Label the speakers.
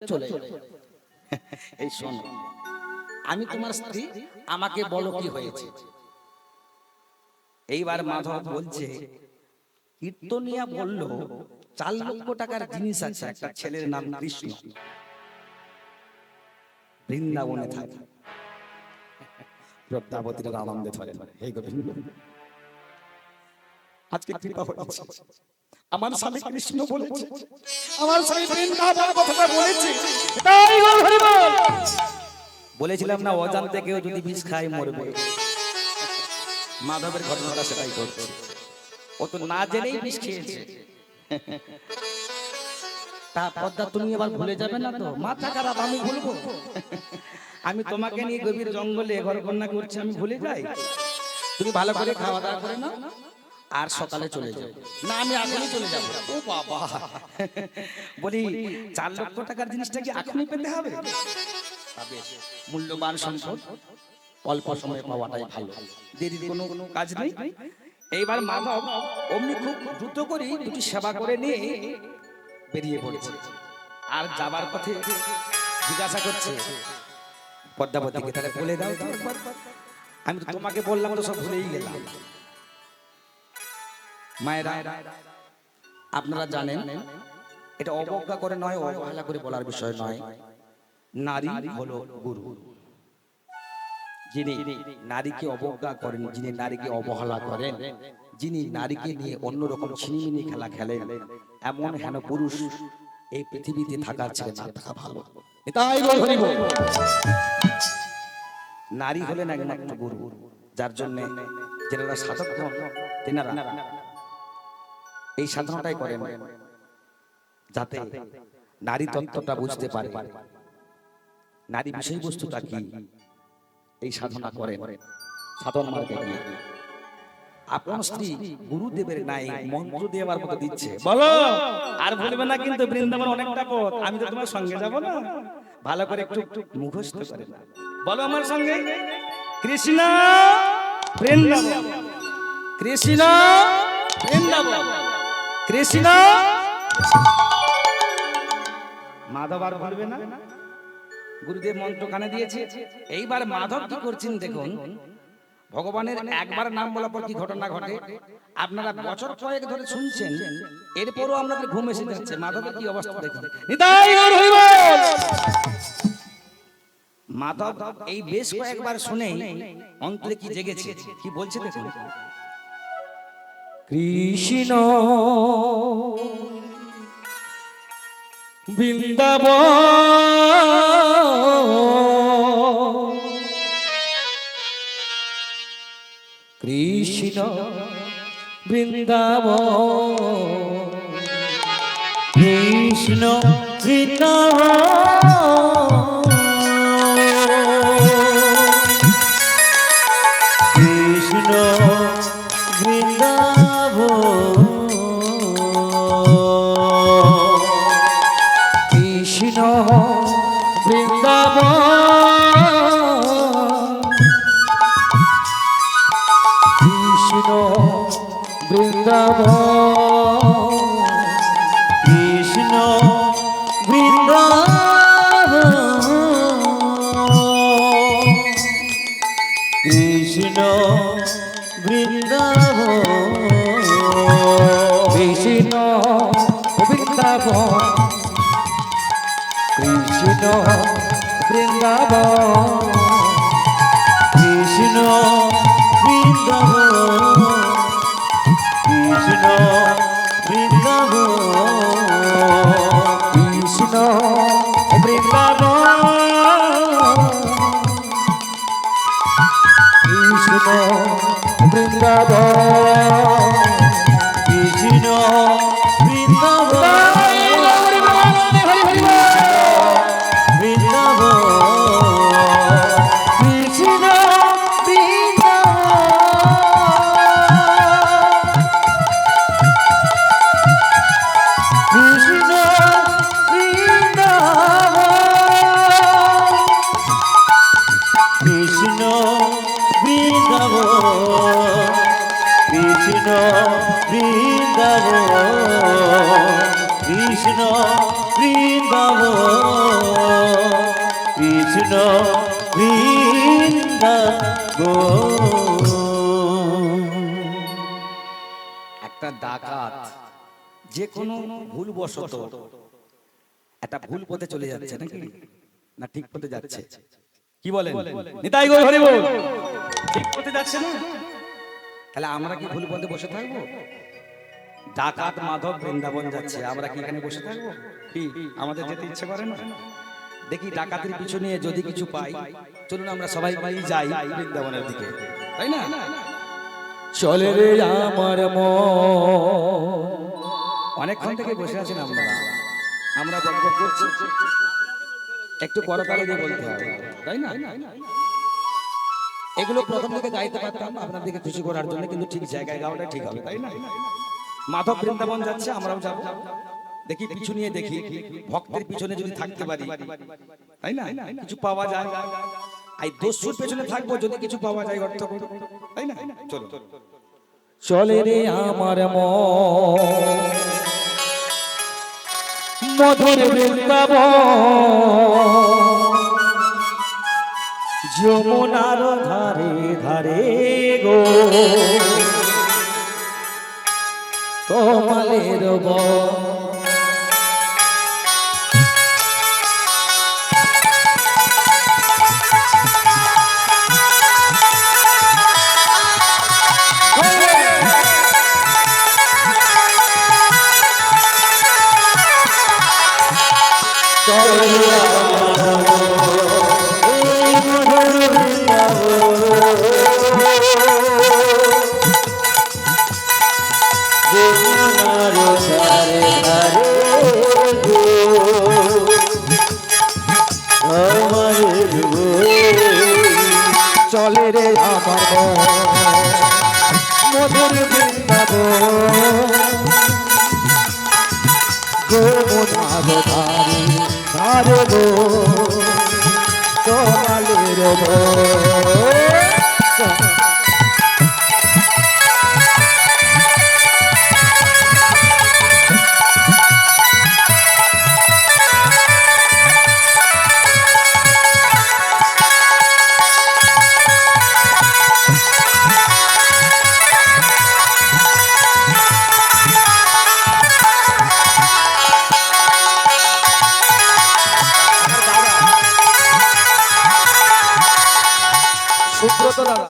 Speaker 1: চলে এই শোন আমি তোমার স্ত্রী আমাকে বলো কি হয়েছে। এইবার মাধব বলছে কীর্তনিয়া বলল চার লক্ষ টাকার জিনিস আছে একটা ছেলের নাম কৃষ্ণ। বৃন্দাবনে থাকে। আনন্দে ধরে। হে গোবিন্দ আজকে কৃপা হয়েছে। আমার স্বামী কৃষ্ণ বলেছে। আমার স্বামী বৃন্দাবন কথাটা বলেছে। তাই হরি বল। বলেছিলাম না অজান্তে কেউ যদি বিষ খায় মরবে। মাধবের ঘটনাটা সেটাই করছে। ও তো না জেনেই বিষ খেয়েছে। তা পদ্মা তুমি এবার ভুলে যাবে না তো? মাথা খারাপ আমি ভুলবো। আমি তোমাকে নিয়ে গভীর জঙ্গলে ঘর কন্যা করছি আমি ভুলে যাই। তুমি ভালো করে খাওয়া দাওয়া করে না আর সকালে চলে যাও না আমি এখনই চলে যাব। ও বাবা। বলি চার লক্ষ টাকার জিনিসটা কি এখনই পেতে হবে? মূল্যবান সম্পদ অল্প সময়ে পাওয়াটাই ভালো। দেরির কোনো কোনো কাজ নেই। এইবার মাধব অমনি খুব দ্রুত করে দুটি সেবা করে নিয়ে বেরিয়ে পড়েছে। আর যাবার পথে জিজ্ঞাসা করছে পদ্মাবতীকে তাহলে বলে দাও আমি তোমাকে বললাম তো সব ভুলেই গেলাম। মায়েরা আপনারা জানেন এটা অবজ্ঞা করে নয় অবহেলা করে বলার বিষয় নয়। নারী হলো গুরু। যিনি নারীকে অবজ্ঞা করেন যিনি নারীকে অবহেলা করেন যিনি নারীকে নিয়ে অন্যরকম ছিনিমিনি খেলা খেলেন এমন হেন পুরুষ এই পৃথিবীতে থাকার ছেলে না থাকা ভালো। নারী হলেন একমাত্র গুরু যার জন্য যারা সাধক হন, তেনারা এই সাধনাটাই করেন যাতে নারী তত্ত্বটা বুঝতে পারে। নারী বিষয়বস্তুটা কি? এই সাধনা করেন। সাধন মার্গে গিয়ে। আপনার স্ত্রী গুরুদেবের নাই, মন্ত্র দেওয়ার মতো দিচ্ছে। বলো! আর বলবে না কিন্তু বৃন্দাবন অনেকটা পথ। আমি তো তোমার সঙ্গে যাব না। ভালো করে একটু একটু মুখস্থ করে না বলো আমার সঙ্গে। কৃষ্ণ বৃন্দাবন। কৃষ্ণ বৃন্দাবন। কৃষ্ণ? মাধব আর বলবে না? গুরুদেব মন্ত্র কানে দিয়েছে এইবার মাধব কি করছেন দেখুন। ভগবানের একবার নাম বলার পর কি ঘটনা ঘটে? আপনারা বছর কয়েক ধরে শুনছেন এরপরও আপনাদের ঘুম এসে যাচ্ছে। মাধবের কি অবস্থা দেখুন। মাধব এই বেশ কয়েকবার শুনে অন্তরে কি জেগেছে কি বলছে দেখুন।
Speaker 2: কৃষ্ণ। বৃন্দাব কৃষ্ণ। বৃন্দাব কৃষ্ণ। কৃষ্ণ। বৃন্দাবন কৃষ্ণ বৃন্দাবন কৃষ্ণ বৃন্দাবন কৃষ্ণ বৃন্দাবন কৃষ্ণ বৃন্দাবন কৃষ্ণ বৃন্দাবন কৃষ্ণ বৃন্দাবন কৃষ্ণ বৃন্দাবন কৃষ্ণ বৃন্দাবন
Speaker 1: একটা ডাকাত যে কোনো ভুল বশত একটা ভুল পথে চলে যাচ্ছে নাকি? না ঠিক পথে যাচ্ছে? কি বলেন? নিতাই গো হরি বল। ঠিক পথে যাচ্ছে না? তাহলে আমরা কি ভুল পথে বসে থাকব? ডাকাত মাধব বৃন্দাবন যাচ্ছে, আমরা কি এখানে বসে থাকব? কি, আমাদের যেতে ইচ্ছে করে না? দেখি ডাকাতের পিছু নিয়ে যদি কিছু পাই, চলুন আমরা সবাই পাই যাই বৃন্দাবনের দিকে। তাই না?
Speaker 3: চলে রে আমার মন।
Speaker 1: অনেকক্ষণ থেকে বসে আছেন আমরা আমরা গল্প করছি। একটু করতালি দিয়ে বলতে হবে। তাই না? এগুলো প্রথম থেকে গাইতে পারতাম আপনাদেরকে খুশি করার জন্য কিন্তু ঠিক জায়গায় গাওয়াটা ঠিক হবে তাই না? মাধব বৃন্দাবন যাচ্ছে আমরাও যাব। দেখি পিছু নিয়ে দেখি। ভক্তের পিছনে যদি থাকতে পারি। তাই না? কিছু পাওয়া যায়। এই দস্যুর পেছনে থাকব যদি কিছু পাওয়া যায় অর্থ করে। তাই না? চলো।
Speaker 3: চলে রে আমার মন। মধুর বৃন্দাবন। যমুনার ধারে ধারে গো। তোমালের বন গোমনার ধারে ধারে গো তোমালের গো